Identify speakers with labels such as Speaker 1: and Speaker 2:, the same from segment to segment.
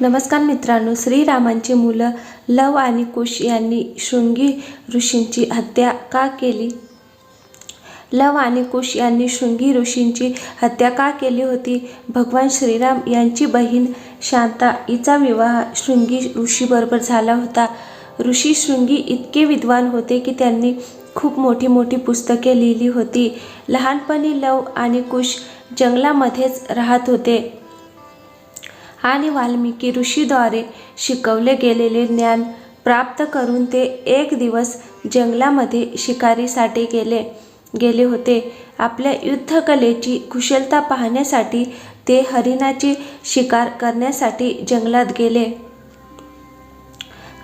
Speaker 1: नमस्कार मित्रांनो श्रीरामांची मुलं लव आणि कुश यांनी शृंगी ऋषींची हत्या का केली? लव आणि कुश यांनी शृंगी ऋषींची हत्या का केली होती? भगवान श्रीराम यांची बहीण शांता हिचा विवाह शृंगी ऋषीबरोबर झाला होता. ऋषी शृंगी इतके विद्वान होते की त्यांनी खूप मोठी मोठी पुस्तके लिहिली होती. लहानपणी लव आणि कुश जंगलामध्येच राहत होते. आणि वाल्मिकी ऋषीद्वारे शिकवले गेलेले ज्ञान प्राप्त करून ते एक दिवस जंगलामध्ये शिकारीसाठी गेले गेले होते. आपल्या युद्धकलेची कुशलता पाहण्यासाठी ते हरिणाची शिकार करण्यासाठी जंगलात गेले.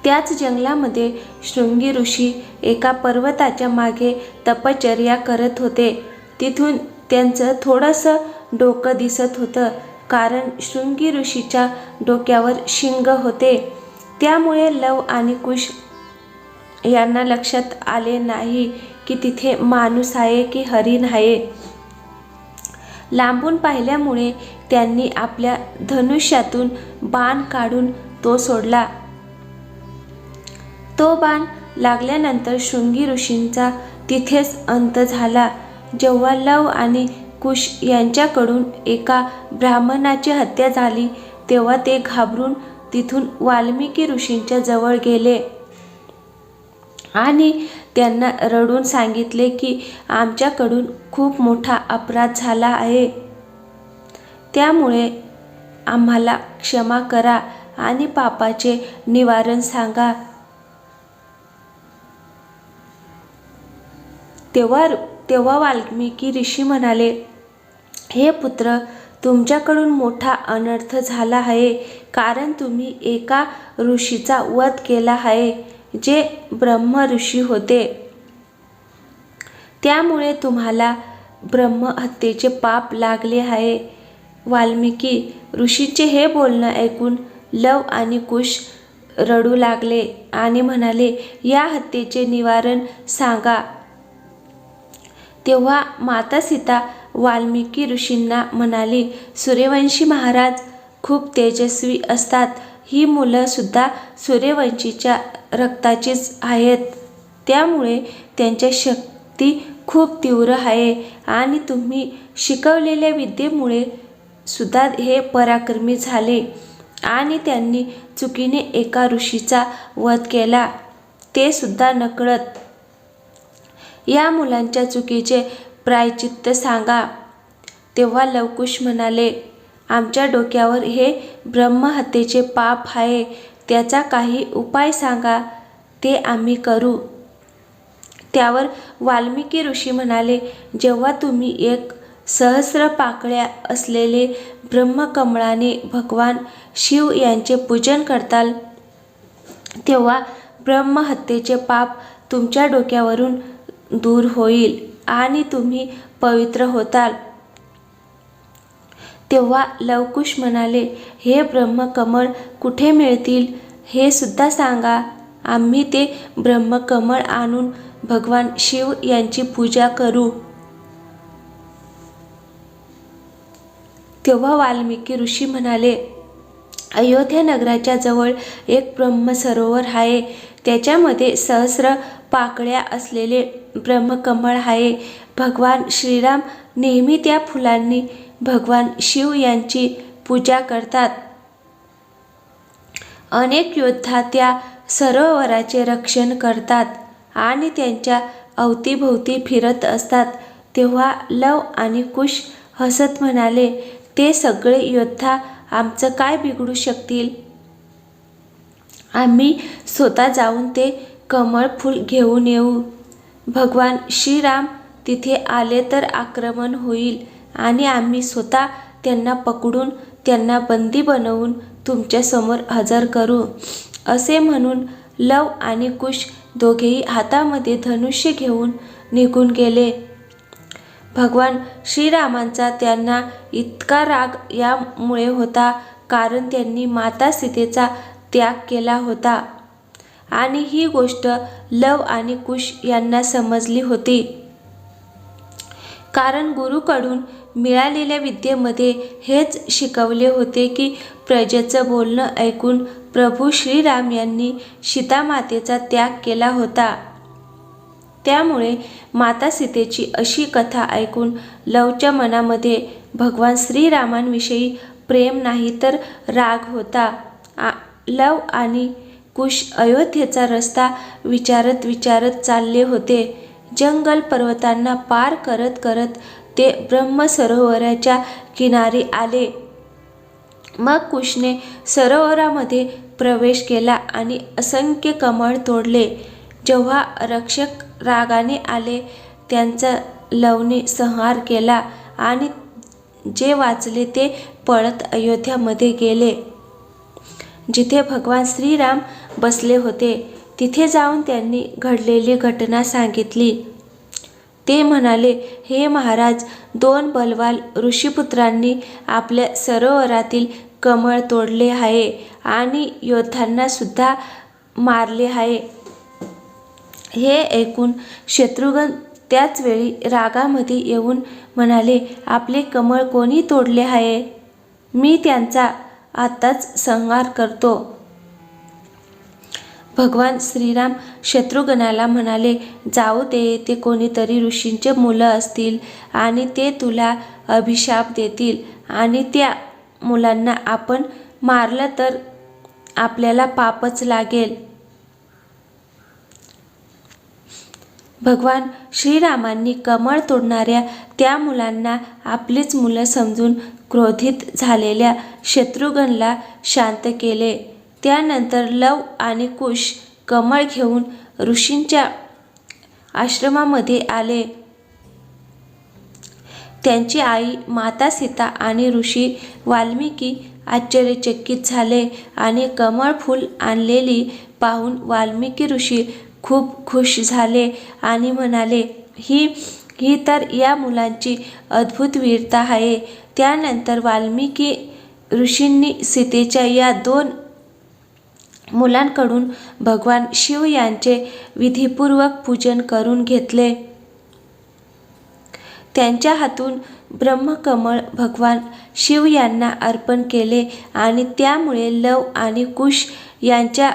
Speaker 1: त्याच जंगलामध्ये शृंगी ऋषी एका पर्वताच्या मागे तपश्चर्या करत होते. तिथून त्यांचं थोडंसं डोकं दिसत होतं. कारण शृंगी ऋषीच्या डोक्यावर शिंग होते. त्यामुळे लव आणि कुश यांना लक्षात आले नाही की तिथे माणूस आहे की हरिण आहे. लांबून पाहिल्यामुळे त्यांनी आपल्या धनुष्यातून बाण काढून तो सोडला. तो बाण लागल्यानंतर शृंगी ऋषींचा तिथेच अंत झाला. जेव्हा लव आणि कुश यांच्याकडून एका ब्राह्मणाची हत्या झाली तेव्हा ते घाबरून तिथून वाल्मिकी ऋषींच्या जवळ गेले. आणि त्यांना रडून सांगितले की आमच्याकडून खूप मोठा अपराध झाला आहे. त्यामुळे आम्हाला क्षमा करा आणि पापाचे निवारण सांगा. तेव्हा तेव्हा वाल्मिकी ऋषी म्हणाले हे पुत्र तुमच्याकडून मोठा अनर्थ झाला आहे कारण तुम्ही एका ऋषीचा वध केला आहे जे ब्रह्म ऋषी होते. त्यामुळे तुम्हाला ब्रह्महत्येचे पाप लागले आहे. वाल्मिकी ऋषीचे हे बोलणं ऐकून लव आणि कुश रडू लागले आणि म्हणाले या हत्येचे निवारण सांगा. तेव्हा माता सीता वाल्मिकी ऋषींना म्हणाली सूर्यवंशी महाराज खूप तेजस्वी असतात. ही मुलंसुद्धा सूर्यवंशीच्या रक्ताचीच आहेत. त्यामुळे त्यांच्या शक्ती खूप तीव्र आहे आणि तुम्ही शिकवलेल्या विद्येमुळे सुद्धा हे पराक्रमी झाले आणि त्यांनी चुकीने एका ऋषीचा वध केला. ते सुद्धा नकळत या मुलांच्या चुकीचे प्रायचित्त सांगा. तेव्हा लवकुश म्हणाले आमच्या डोक्यावर हे ब्रह्महत्येचे पाप आहे. त्याचा काही उपाय सांगा. ते आम्ही करू. त्यावर वाल्मिकी ऋषी म्हणाले जेव्हा तुम्ही एक सहस्र पाकळ्या असलेले ब्रह्मकमळाने भगवान शिव यांचे पूजन करताल तेव्हा ब्रह्महत्येचे पाप तुमच्या डोक्यावरून दूर होईल आणि तुम्ही पवित्र होताल. तेव्हा लवकुश म्हणाले हे ब्रह्मकमळ कुठे मिळतील? हे सुद्धा सांगा. आम्ही ते ब्रह्मकमळ आणून भगवान शिव यांची पूजा करू. तेव्हा वाल्मिकी ऋषी म्हणाले अयोध्या नगराच्या जवळ एक ब्रह्मसरोवर आहे. त्याच्यामध्ये सहस्र पाकळ्या असलेले ब्रह्मकमळ आहे. भगवान श्रीराम नेहमी त्या फुलांनी भगवान शिव यांची पूजा करतात. अनेक योद्धा त्या सरोवराचे रक्षण करतात आणि त्यांच्या अवतीभोवती फिरत असतात. तेव्हा लव आणि कुश हसत म्हणाले ते सगळे योद्धा आमचं काय बिघडू शकतील? आम्ही स्वतः जाऊन ते कमळ फूल घेऊन येऊ. भगवान श्रीराम तिथे आले तर आक्रमण होईल आणि आम्ही स्वतः त्यांना पकडून त्यांना बंदी बनवून तुमच्यासमोर हजर करू. असे म्हणून लव आणि कुश दोघेही हातामध्ये धनुष्य घेऊन निघून गेले. भगवान श्रीरामांचा त्यांना इतका राग यामुळे होता कारण त्यांनी माता सीतेचा त्याग केला होता. आणि ही गोष्ट लव आणि कुश यांना समजली होती. कारण गुरुकडून मिळालेल्या विद्येमध्ये हेच शिकवले होते की प्रजेचं बोलणं ऐकून प्रभू श्रीराम यांनी सीतामातेचा त्याग केला होता. त्यामुळे माता सीतेची अशी कथा ऐकून लवच्या मनामध्ये भगवान श्रीरामांविषयी प्रेम नाही तर राग होता. आ लव आणि कुश अयोध्येचा रस्ता विचारत विचारत चालले होते. जंगल पर्वतांना पार करत करत ते ब्रह्मसरोवराच्या किनारी आले. मग कुशने सरोवरामध्ये प्रवेश केला आणि असंख्य कमळ तोडले. जेव्हा रक्षक रागाने आले त्यांचा लवने संहार केला आणि जे वाचले ते पळत अयोध्यामध्ये गेले. जिथे भगवान श्रीराम बसले होते तिथे जाऊन त्यांनी घडलेली घटना सांगितली. ते म्हणाले हे महाराज दोन बलवाल ऋषीपुत्रांनी आपल्या सरोवरातील कमळ तोडले आहे आणि योद्धांनासुद्धा मारले आहे. हे ऐकून शत्रुघ्न त्याचवेळी रागामध्ये येऊन म्हणाले आपले कमळ कोणी तोडले आहे? मी त्यांचा आत्ताच संहार करतो. भगवान श्रीराम शत्रुघ्नाला म्हणाले जाऊ दे ते कोणीतरी ऋषींचे मुलं असतील आणि ते तुला अभिशाप देतील आणि त्या मुलांना आपण मारलं तर आपल्याला पापच लागेल. भगवान श्रीरामांनी कमळ तोडणाऱ्या त्या मुलांना आपलीच मुलं समजून क्रोधित झालेल्या शत्रुघ्नला शांत केले. त्यानंतर लव आणि कुश कमळ घेऊन ऋषींच्या आश्रमामध्ये आले. त्यांची आई माता सीता आणि ऋषी वाल्मिकी आश्चर्यचकित झाले आणि कमळ फूल आणलेली पाहून वाल्मिकी ऋषी खूप खुश झाले आणि म्हणाले ही ही तर या मुलांची अद्भुत वीरता आहे. त्यानंतर वाल्मिकी ऋषींनी सीतेच्या या दोन मुलांकडून भगवान शिव यांचे विधीपूर्वक पूजन करून घेतले. त्यांच्या हातून ब्रह्मकमळ भगवान शिव यांना अर्पण केले आणि त्यामुळे लव आणि कुश यांच्या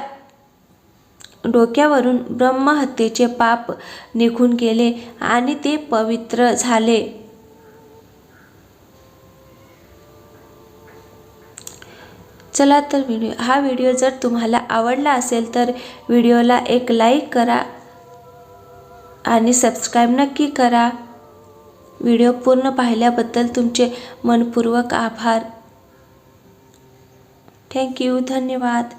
Speaker 1: डोक्यावरून ब्रह्महत्येचे पाप निघून गेले आणि ते पवित्र झाले. चला तर व्हिडिओ हा व्हिडिओ जर तुम्हाला आवडला असेल तर व्हिडिओला एक लाईक करा आणि सबस्क्राईब नक्की करा. व्हिडिओ पूर्ण पाहिल्याबद्दल तुमचे मनपूर्वक आभार. थँक्यू धन्यवाद.